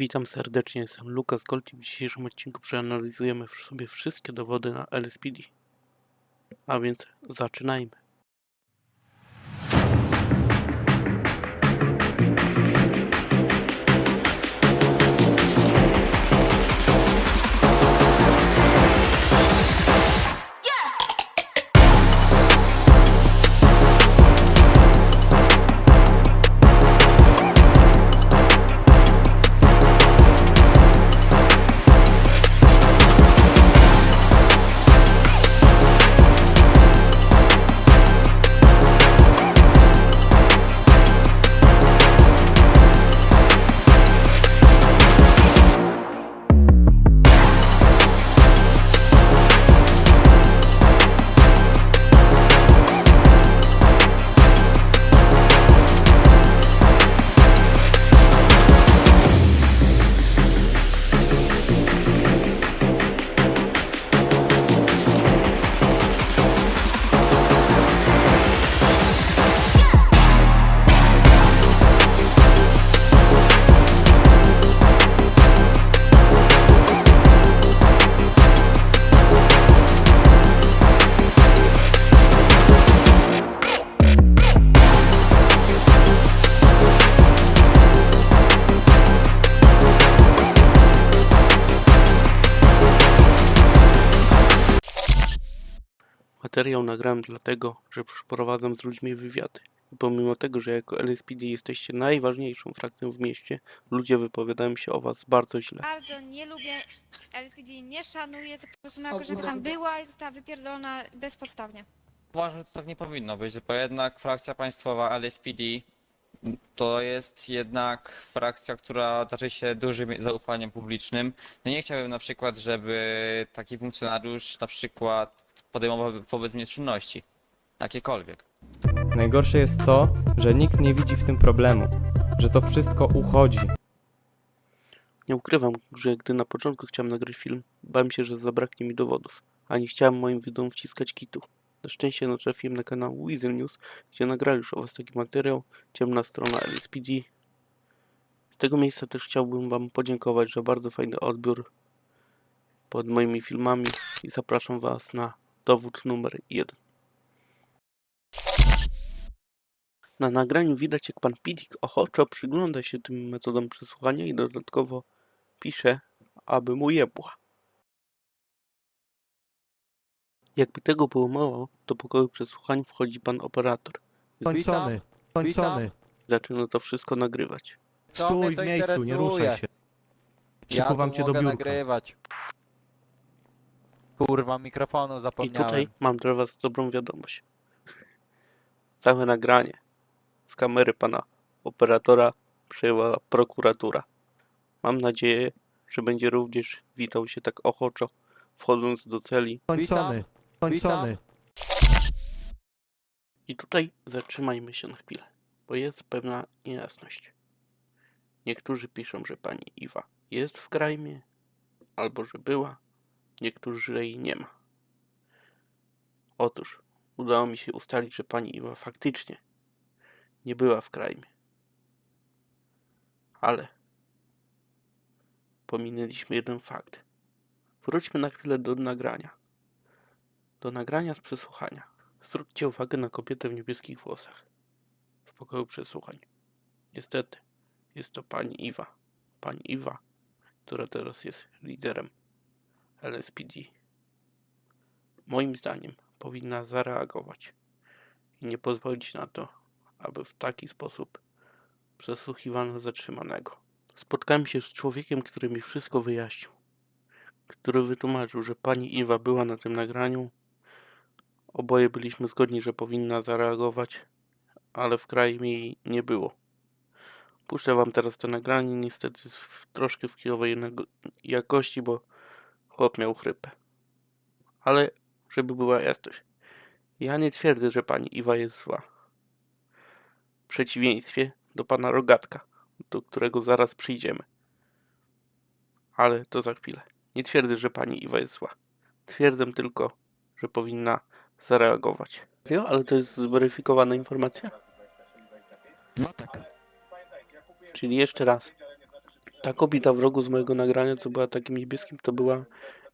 Witam serdecznie, jestem Lukas Gold i w dzisiejszym odcinku przeanalizujemy sobie wszystkie dowody na LSPD. A więc zaczynajmy. Materiał nagrałem dlatego, że przeprowadzam z ludźmi wywiady. I pomimo tego, że jako LSPD jesteście najważniejszą frakcją w mieście, ludzie wypowiadają się o was bardzo źle. Bardzo nie lubię LSPD, nie szanuję, po prostu moja koleżanka tam była i została wypierdolona bezpodstawnie. Uważam, że tak nie powinno być, bo jednak frakcja państwowa LSPD to jest jednak frakcja, która darzy się dużym zaufaniem publicznym. No nie chciałbym na przykład, żeby taki funkcjonariusz na przykład podejmował wobec mnie czynności. Jakiekolwiek. Najgorsze jest to, że nikt nie widzi w tym problemu, że to wszystko uchodzi. Nie ukrywam, że gdy na początku chciałem nagrać film, bałem się, że zabraknie mi dowodów, a nie chciałem moim widzom wciskać kitu. Na szczęście natrafiłem na kanał Weasel News, gdzie nagrali już o was taki materiał, ciemna strona LSPD. Z tego miejsca też chciałbym wam podziękować za bardzo fajny odbiór pod moimi filmami i zapraszam was na dowód numer jeden. Na nagraniu widać, jak pan Pidik ochoczo przygląda się tym metodom przesłuchania i dodatkowo pisze, aby mu jebła. Jakby tego było mało, do pokoju przesłuchań wchodzi pan operator. Kończony, kończony. Zaczyna to wszystko nagrywać. Co Stój w miejscu, nie ruszaj się. Ja Przykuwam tu cię do biurka. nagrywać. Kurwa, mikrofonu I zapomniałem. tutaj mam dla was dobrą wiadomość. Całe nagranie z kamery pana operatora przejęła prokuratura. Mam nadzieję, że będzie również witał się tak ochoczo, wchodząc do celi. Kończony, kończony. I tutaj zatrzymajmy się na chwilę, bo jest pewna niejasność. Niektórzy piszą, że pani Iwa jest w krajmie, albo że była, niektórzy, jej nie ma. Otóż udało mi się ustalić, że pani Iwa faktycznie nie była w krajmie. Ale pominęliśmy jeden fakt. Wróćmy na chwilę do nagrania. Do nagrania z przesłuchania. Zwróćcie uwagę na kobietę w niebieskich włosach w pokoju przesłuchań. Niestety, jest to pani Iwa. Pani Iwa, która teraz jest liderem LSPD. Moim zdaniem powinna zareagować i nie pozwolić na to, aby w taki sposób przesłuchiwano zatrzymanego. Spotkałem się z człowiekiem, który mi wszystko wyjaśnił, który wytłumaczył, że pani Iwa była na tym nagraniu, Oboje byliśmy zgodni, że powinna zareagować, ale w kraju jej nie było. Puszczę wam teraz to nagranie, niestety troszkę w kijowej jakości, bo chłop miał chrypę. Ale żeby była jasność, ja nie twierdzę, że pani Iwa jest zła. W przeciwieństwie do pana Rogatka, do którego zaraz przyjdziemy. Ale to za chwilę. Nie twierdzę, że pani Iwa jest zła. Twierdzę tylko, że powinna zareagować. Jo, ale to jest zweryfikowana informacja? No tak. Czyli jeszcze raz. Ta kobieta w rogu z mojego nagrania, co była takim niebieskim, to była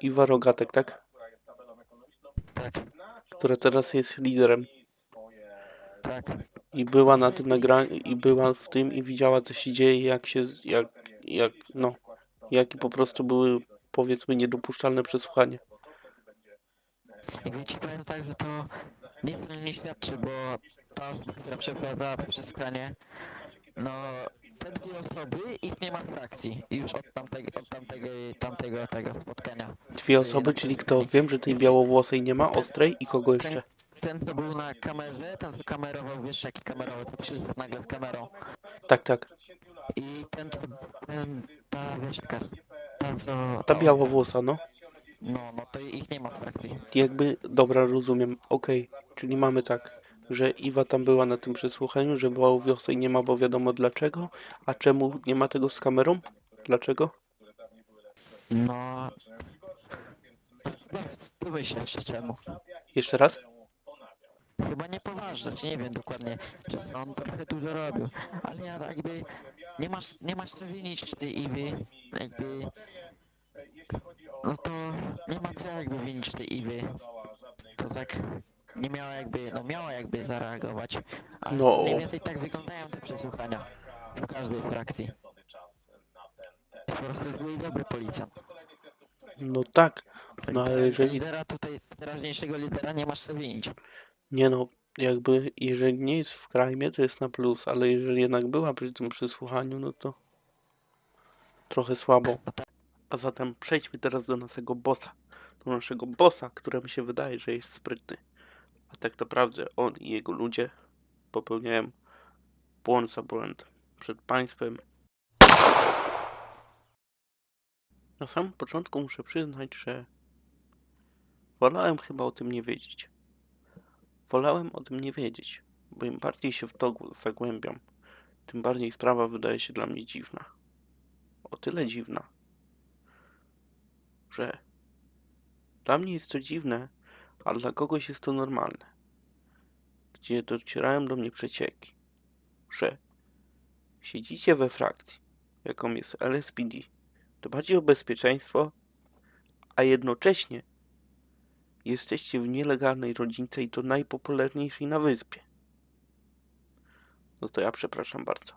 Iwa Rogatek, tak? Tak, Która teraz jest liderem. tak. I była na tym nagraniu, i była w tym, i widziała, co się dzieje, jak się, jak, jak, no, jakie po prostu były, powiedzmy, niedopuszczalne przesłuchanie. I powiem tak, że to nic o nie świadczy, bo ta osoba, która przeprowadzała to przesłuchanie, no te dwie osoby, ich nie ma w frakcji już od tamtego, od tamtego, tamtego tego spotkania. Dwie osoby, czyli kto? Wiem, że tej białowłosej nie ma, ostrej i kogo jeszcze? Ten, co był na kamerze, ten, co kamerował, wiesz, jaki kamerował, to przyszedł nagle z kamerą. Tak, tak. I ten, co, ten, ta, wiesz, jaka, ta, co... Ta białowłosa, no. No, no to ich nie ma w frakcji. Jakby, dobra, rozumiem, okej. Czyli mamy tak, że Iwa tam była na tym przesłuchaniu, że była wiosej nie ma, bo wiadomo dlaczego. A czemu nie ma tego z kamerą? Dlaczego? No... Chyba się jeszcze czemu. Jeszcze raz? Chyba niepoważne, czy nie wiem dokładnie, że on trochę dużo robił, ale ja jakby nie masz, nie masz co winić tej Iwy, jakby no to nie ma co jakby winić tej Iwy, to tak nie miała jakby, no miała jakby zareagować, ale No. mniej więcej tak wyglądają te przesłuchania w każdej frakcji. Po prostu zły i dobry policjant. No tak. Tak, No ale tak, jeżeli, Lidera tutaj, teraźniejszego lidera nie masz co winić. nie no, jakby, jeżeli nie jest w krajmie, to jest na plus, ale jeżeli jednak była przy tym przesłuchaniu, no to trochę słabo. No tak. A zatem przejdźmy teraz do naszego bossa. Do naszego bossa, któremu się wydaje, że jest sprytny. A tak naprawdę on i jego ludzie popełniają błąd za błęd przed państwem. Na samym początku muszę przyznać, że wolałem chyba o tym nie wiedzieć. Wolałem o tym nie wiedzieć, bo im bardziej się w to zagłębiam, tym bardziej sprawa wydaje się dla mnie dziwna. O tyle dziwna, że dla mnie jest to dziwne, a dla kogoś jest to normalne. Gdzie docierają do mnie przecieki, że siedzicie we frakcji, jaką jest LSPD, dbacie o bezpieczeństwo, a jednocześnie jesteście w nielegalnej rodzince i to najpopularniejszej na wyspie. No to ja przepraszam bardzo,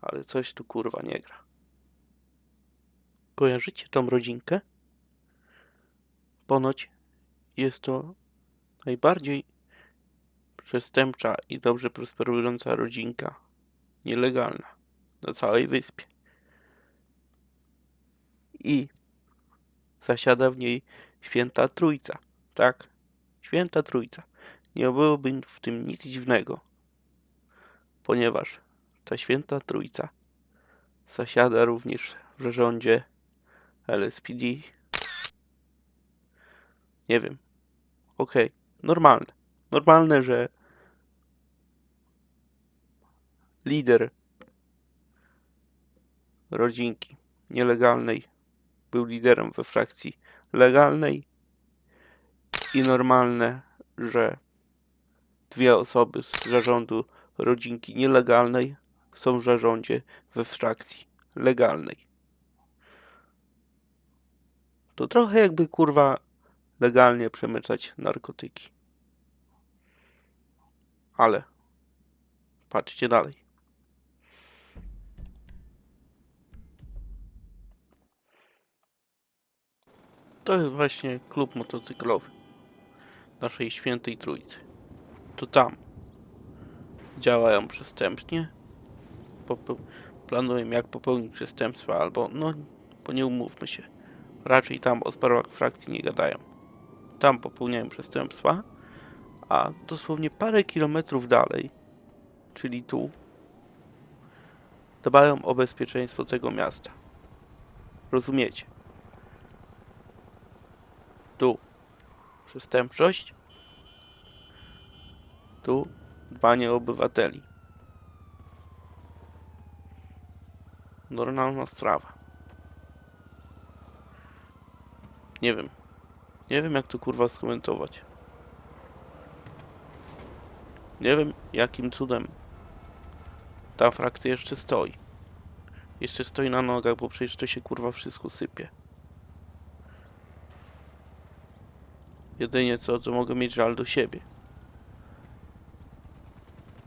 ale coś tu kurwa nie gra. Kojarzycie tą rodzinkę? Ponoć jest to najbardziej przestępcza i dobrze prosperująca rodzinka nielegalna na całej wyspie. I zasiada w niej święta trójca. Tak, święta trójca. Nie byłoby w tym nic dziwnego, ponieważ ta święta trójca zasiada również w zarządzie LSPD. Nie wiem. Okej, normalne. Normalne, że lider rodzinki nielegalnej był liderem we frakcji legalnej i normalne, że dwie osoby z zarządu rodzinki nielegalnej są w zarządzie we frakcji legalnej. To trochę jakby kurwa legalnie przemycać narkotyki. Ale patrzcie dalej. To jest właśnie klub motocyklowy naszej świętej trójcy. To tam działają przestępnie, planują jak popełnić przestępstwa, albo no, bo nie umówmy się, raczej tam o sprawach frakcji nie gadają. Tam popełniają przestępstwa, a dosłownie parę kilometrów dalej, czyli tu, dbają o bezpieczeństwo tego miasta. Rozumiecie? Tu przestępczość, tu dbanie o obywateli. Normalna sprawa. Nie wiem. Nie wiem jak to kurwa skomentować. Nie wiem jakim cudem ta frakcja jeszcze stoi. Jeszcze stoi na nogach, bo przecież to się kurwa wszystko sypie. Jedynie co, to mogę mieć żal do siebie.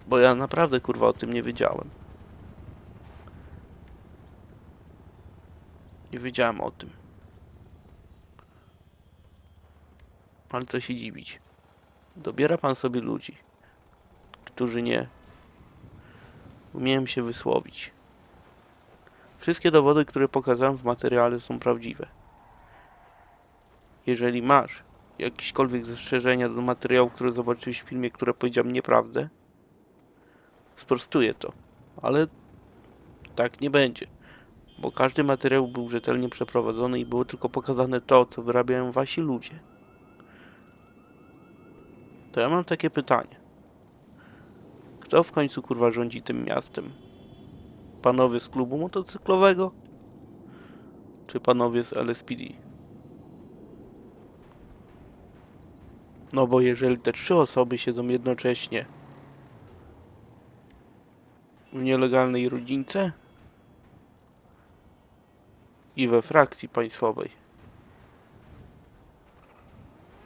Bo ja naprawdę kurwa o tym nie wiedziałem. Nie wiedziałem o tym. Ale co się dziwić. Dobiera pan sobie ludzi, którzy nie umieją się wysłowić. Wszystkie dowody, które pokazałem w materiale są prawdziwe. Jeżeli masz jakiekolwiek zastrzeżenia do materiału, które zobaczyłeś w filmie, które powiedziałem nieprawdę, sprostuję to. Ale tak nie będzie. Bo każdy materiał był rzetelnie przeprowadzony i było tylko pokazane to, co wyrabiają wasi ludzie. To ja mam takie pytanie. Kto w końcu kurwa rządzi tym miastem? Panowie z klubu motocyklowego? Czy panowie z LSPD? No bo jeżeli te trzy osoby siedzą jednocześnie w nielegalnej rodzince i we frakcji państwowej,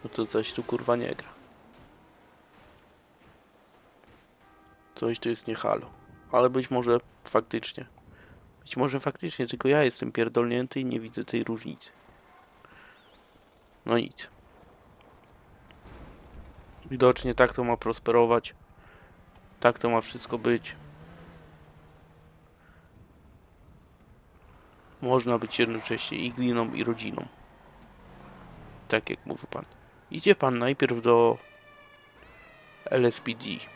no to coś tu kurwa nie gra. Coś tu jest nie halo. Ale być może faktycznie. Być może faktycznie tylko ja jestem pierdolnięty i nie widzę tej różnicy. No nic. Widocznie tak to ma prosperować. Tak to ma wszystko być. Można być jednocześnie i gliną, i rodziną. Tak jak mówi pan. Idzie pan najpierw do LSPD.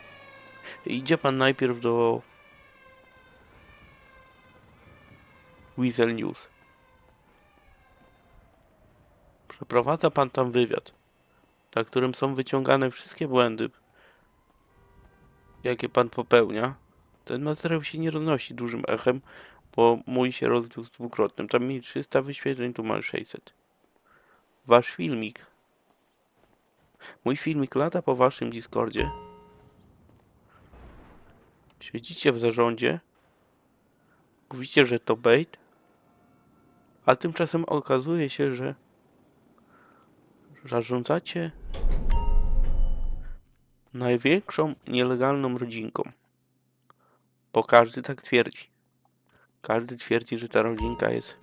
Idzie pan najpierw do Weasel News. Przeprowadza pan tam wywiad, na którym są wyciągane wszystkie błędy, jakie pan popełnia. Ten materiał się nie roznosi dużym echem, bo mój się rozwiózł dwukrotnym. Tam mieli 300 wyświetleń, tu mam 600. Wasz filmik. Mój filmik lata po waszym Discordzie. Siedzicie w zarządzie. Mówicie, że to bait. A tymczasem okazuje się, że zarządzacie największą nielegalną rodzinką. Bo każdy tak twierdzi. Każdy twierdzi, że ta rodzinka jest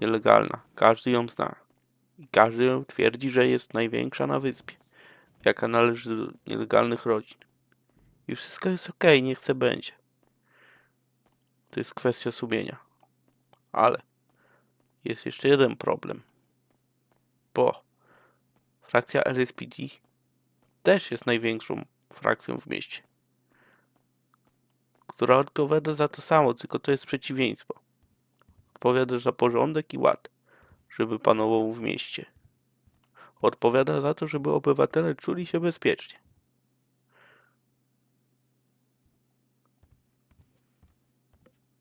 nielegalna. Każdy ją zna. I każdy twierdzi, że jest największa na wyspie. Jaka należy do nielegalnych rodzin. I wszystko jest ok, niech se będzie. To jest kwestia sumienia. Ale jest jeszcze jeden problem. Bo frakcja LSPD też jest największą frakcją w mieście. Która odpowiada za to samo, tylko to jest przeciwieństwo. Odpowiada za porządek i ład, żeby panował w mieście. Odpowiada za to, żeby obywatele czuli się bezpiecznie.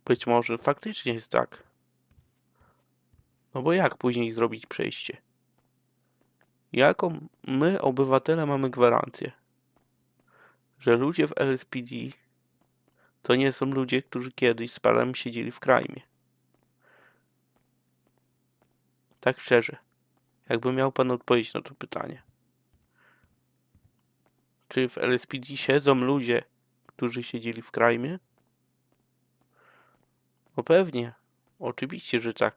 Być może faktycznie jest tak. No bo jak później zrobić przejście? Jaką my, obywatele, mamy gwarancję, że ludzie w LSPD to nie są ludzie, którzy kiedyś z panem siedzieli w krajmie? Tak szczerze, jakby miał pan odpowiedzieć na to pytanie. Czy w LSPD siedzą ludzie, którzy siedzieli w krajmie? No pewnie. Oczywiście, że tak.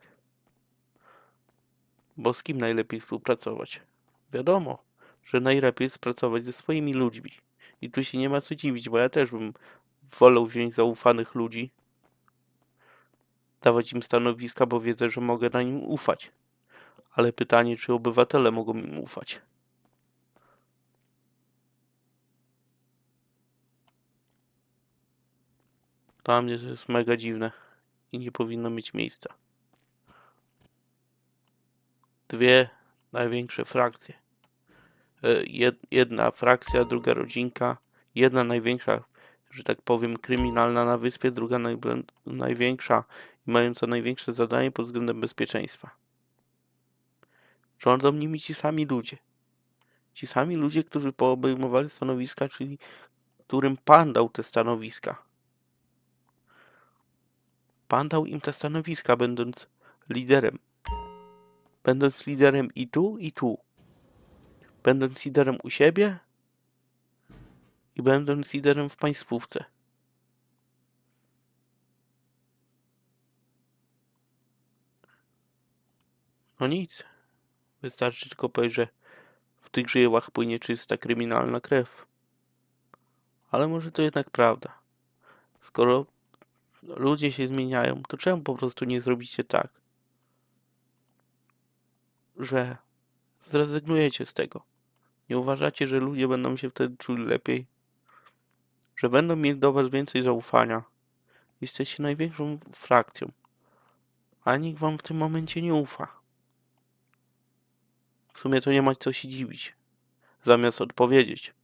Bo z kim najlepiej współpracować? Wiadomo, że najlepiej jest pracować ze swoimi ludźmi. I tu się nie ma co dziwić, bo ja też bym wolał wziąć zaufanych ludzi, dawać im stanowiska, bo wiedzę, że mogę na nim ufać. Ale pytanie, czy obywatele mogą im ufać? Dla mnie to jest mega dziwne i nie powinno mieć miejsca. Dwie największe frakcje. E, jed- Jedna frakcja, druga rodzinka. Jedna największa, że tak powiem, kryminalna na wyspie, druga największa i mająca największe zadanie pod względem bezpieczeństwa. Rządzą nimi ci sami ludzie. Ci sami ludzie, którzy poobejmowali stanowiska, czyli którym pan dał te stanowiska. Pan dał im te stanowiska, będąc liderem. Będąc liderem i tu, i tu. Będąc liderem u siebie i będąc liderem w państwówce. No nic. Wystarczy tylko powiedzieć, że w tych żyłach płynie czysta kryminalna krew. Ale może to jednak prawda. Skoro ludzie się zmieniają, to czemu po prostu nie zrobicie tak, że zrezygnujecie z tego? Nie uważacie, że ludzie będą się wtedy czuli lepiej? Że będą mieli do was więcej zaufania? Jesteście największą frakcją, a nikt wam w tym momencie nie ufa. W sumie to nie ma co się dziwić. Zamiast odpowiedzieć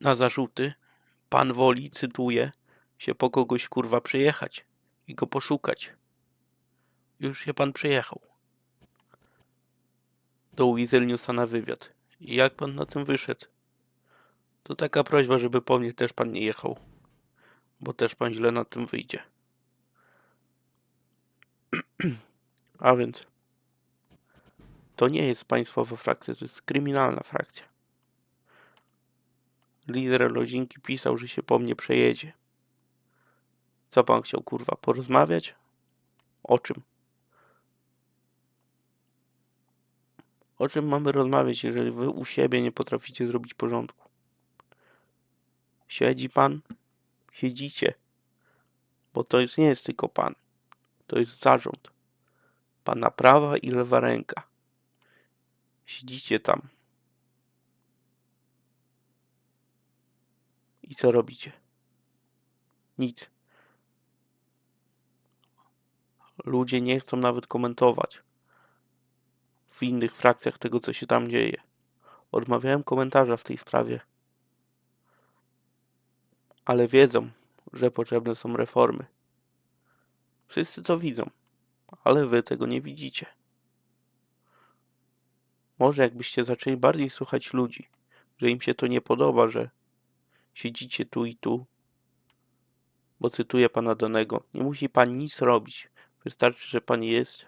na zarzuty, pan woli, cytuję, się po kogoś kurwa przyjechać i go poszukać. Już się pan przyjechał. Do Weaselniusa na wywiad. I jak pan na tym wyszedł? To taka prośba, żeby po mnie też pan nie jechał. Bo też pan źle na tym wyjdzie. A więc to nie jest państwowa frakcja, to jest kryminalna frakcja. Lider Lozinki pisał, że się po mnie przejedzie. Co pan chciał, kurwa, porozmawiać? O czym? O czym mamy rozmawiać, jeżeli wy u siebie nie potraficie zrobić porządku? Siedzi pan? Siedzicie. Bo to jest, nie jest tylko pan. To jest zarząd. Pana prawa i lewa ręka. Siedzicie tam. I co robicie? Nic. Ludzie nie chcą nawet komentować w innych frakcjach tego, co się tam dzieje. Odmawiałem komentarza w tej sprawie. Ale wiedzą, że potrzebne są reformy. Wszyscy to widzą, ale wy tego nie widzicie. Może jakbyście zaczęli bardziej słuchać ludzi, że im się to nie podoba, że siedzicie tu i tu, bo cytuję pana danego, nie musi pan nic robić, wystarczy, że pan jest.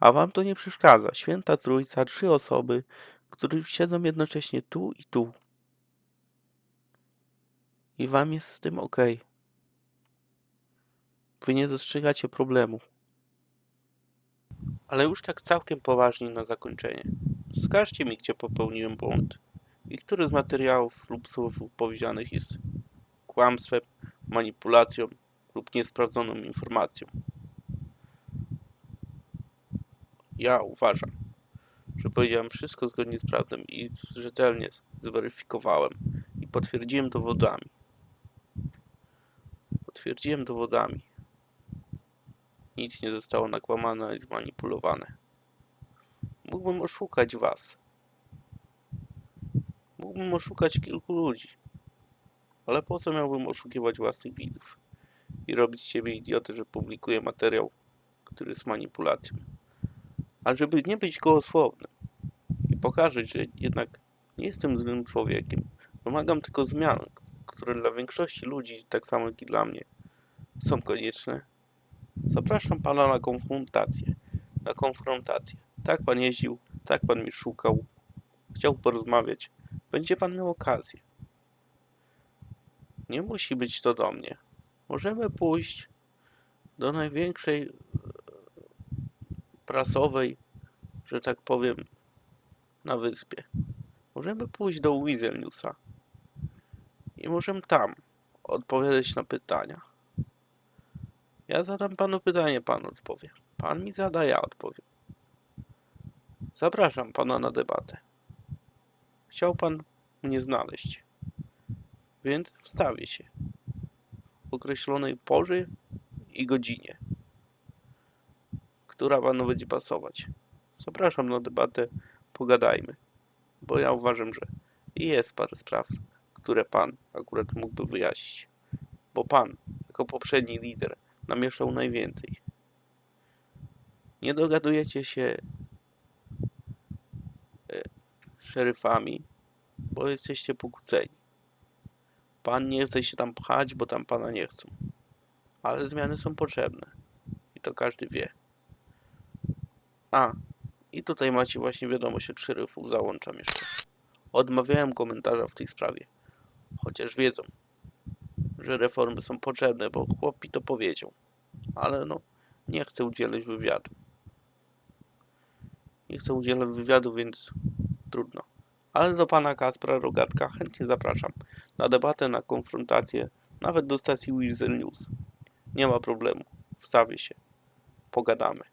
A wam to nie przeszkadza. Święta Trójca, trzy osoby, które siedzą jednocześnie tu i tu. I wam jest z tym ok. Wy nie dostrzegacie problemu. Ale już tak całkiem poważnie na zakończenie. Wskażcie mi, gdzie popełniłem błąd. I który z materiałów lub słów powiedzianych jest kłamstwem, manipulacją lub niesprawdzoną informacją. Ja uważam, że powiedziałem wszystko zgodnie z prawdą i rzetelnie zweryfikowałem i potwierdziłem dowodami. Potwierdziłem dowodami. Nic nie zostało nakłamane ani zmanipulowane. Mógłbym oszukać was. Mógłbym oszukać kilku ludzi. Ale po co miałbym oszukiwać własnych widzów? I robić z siebie idiotę, że publikuję materiał, który jest manipulacją. A żeby nie być gołosłownym i pokazać, że jednak nie jestem złym człowiekiem, wymagam tylko zmian, które dla większości ludzi, tak samo jak i dla mnie, są konieczne. Zapraszam pana na konfrontację. Na konfrontację. Tak pan jeździł, tak pan mi szukał, chciał porozmawiać. Będzie pan miał okazję. Nie musi być to do mnie. Możemy pójść do największej e, prasowej, że tak powiem, na wyspie. Możemy pójść do Weaselniusa i możemy tam odpowiadać na pytania. Ja zadam panu pytanie, pan odpowie. Pan mi zada, ja odpowiem. Zapraszam pana na debatę. Chciał pan mnie znaleźć, więc wstawię się określonej porze i godzinie, która panu będzie pasować. Zapraszam na debatę, pogadajmy, bo ja uważam, że jest parę spraw, które pan akurat mógłby wyjaśnić, bo pan, jako poprzedni lider, namieszał najwięcej. Nie dogadujecie się e, szeryfami, bo jesteście pokłóceni. Pan nie chce się tam pchać, bo tam pana nie chcą. Ale zmiany są potrzebne. I to każdy wie. A, i tutaj macie właśnie wiadomość od szeryfów, załączam jeszcze. Odmawiałem komentarza w tej sprawie. Chociaż wiedzą, że reformy są potrzebne, bo chłopi to powiedział. Ale no, nie chcę udzielać wywiadu. Nie chcę udzielać wywiadu, więc trudno. Ale do pana Kaspra Rogatka chętnie zapraszam na debatę, na konfrontację, nawet do stacji Weasel News. Nie ma problemu, wstawię się, pogadamy.